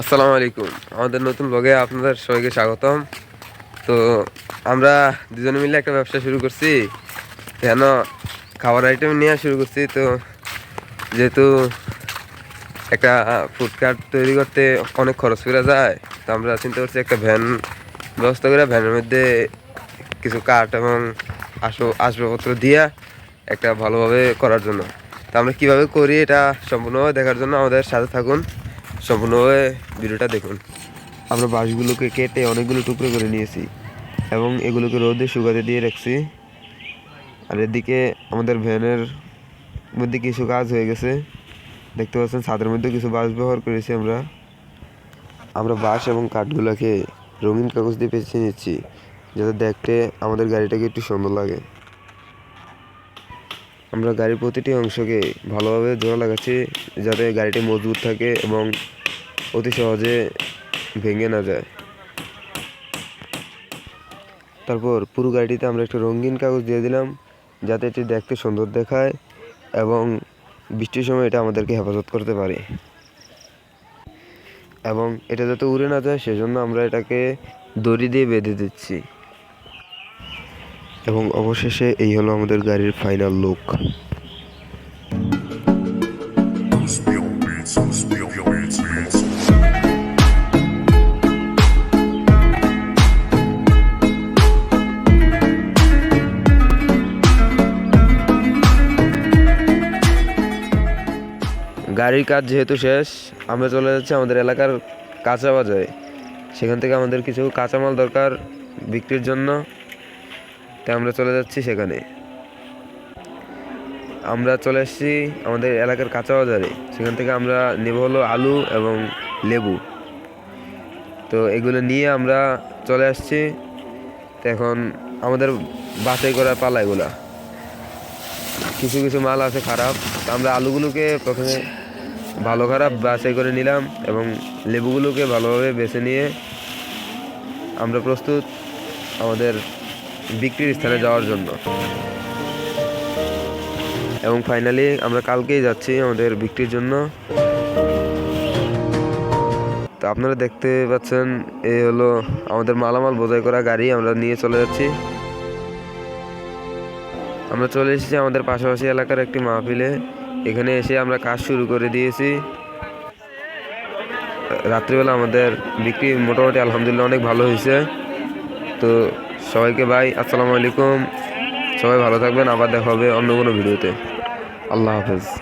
আসসালামু আলাইকুম। আমাদের নতুন ব্লগে আপনাদের সবাইকে স্বাগতম। তো আমরা দুজনে মিলে একটা ব্যবসা শুরু করছি। কেন খাবার আইটেম নিয়ে শুরু করছি, তো যেহেতু একটা ফুডকার্ট তৈরি করতে অনেক খরচ করে যায়, তো আমরা চিন্তা করছি একটা ভ্যান ব্যবস্থা করে ভ্যানের মধ্যে কিছু কাঠ এবং আসো, আসবাবপত্র দিয়ে একটা ভালোভাবে করার জন্য। তো আমরা কীভাবে করি এটা সম্পূর্ণভাবে দেখার জন্য আমাদের সাথে থাকুন। সম্পূর্ণভাবে ভিডিওটা দেখুন। আমরা বাঁশগুলোকে কেটে অনেকগুলো টুকরো করে নিয়েছি এবং এগুলোকে রোদে শুকাতে দিয়ে রাখছি। আর এদিকে আমাদের ভ্যানের মধ্যে কিছু কাজ হয়ে গেছে। দেখতে পাচ্ছেন, ছাদের মধ্যে কিছু বাঁশ ব্যবহার করেছি আমরা। আমরা বাঁশ এবং কাঠগুলোকে রঙিন কাগজ দিয়ে পেঁচিয়ে নিচ্ছি, যাতে দেখতে আমাদের গাড়িটাকে একটু সুন্দর লাগে। আমরা গাড়ির প্রতিটি অংশকে ভালোভাবে জোড়া লাগাচ্ছি যাতে গাড়িটি মজবুত থাকে এবং অতি সহজে ভেঙে না যায়। তারপর পুরো গাড়িটিতে আমরা একটু রঙিন কাগজ দিয়ে দিলাম যাতে এটি দেখতে সুন্দর দেখায় এবং বৃষ্টির সময় এটা আমাদেরকে হেফাজত করতে পারে। এবং এটা যাতে উড়ে না যায়, সেজন্য আমরা এটাকে দড়ি দিয়ে বেঁধে দিচ্ছি। এবং অবশেষে এই হলো আমাদের গাড়ির ফাইনাল লুক. গাড়ির কাজ যেহেতু শেষ, আমরা চলে যাচ্ছি আমাদের এলাকার কাঁচা বাজারে সেখান থেকে আমাদের কিছু কাঁচামাল দরকার বিক্রির জন্য তাই আমরা চলে যাচ্ছি সেখানে। আমরা চলে এসেছি আমাদের এলাকার কাঁচা বাজারে। সেখান থেকে আমরা নেব হলো আলু এবং লেবু। তো এগুলো নিয়ে আমরা চলে আসছি। তো এখন আমাদের বাছাই করার পালা এগুলা। কিছু কিছু মাল আছে খারাপ। আমরা আলুগুলোকে প্রথমে ভালো খারাপ বাছাই করে নিলাম এবং লেবুগুলোকে ভালোভাবে বেছে নিয়ে আমরা প্রস্তুত আমাদের বিক্রির স্থানে যাওয়ার জন্য। এবং ফাইনালি আমরা কালকেই যাচ্ছি আমাদের বিক্রির জন্য। তো আপনারা দেখতে পাচ্ছেন, এই হলো আমাদের মালামাল বোঝাই করা গাড়ি, আমরা নিয়ে চলে যাচ্ছি। আমরা চলে এসেছি আমাদের পাশাপাশি এলাকার একটি মাহফিলে। এখানে এসে আমরা কাজ শুরু করে দিয়েছি। রাত্রিবেলা আমাদের বিক্রি মোটামুটি আলহামদুলিল্লাহ অনেক ভালো হয়েছে। তো সবাইকে ভাই, আসসালামু আলাইকুম। সবাই ভালো থাকবেন, আবার দেখা হবে অন্য কোনো ভিডিওতে। আল্লাহ হাফেজ।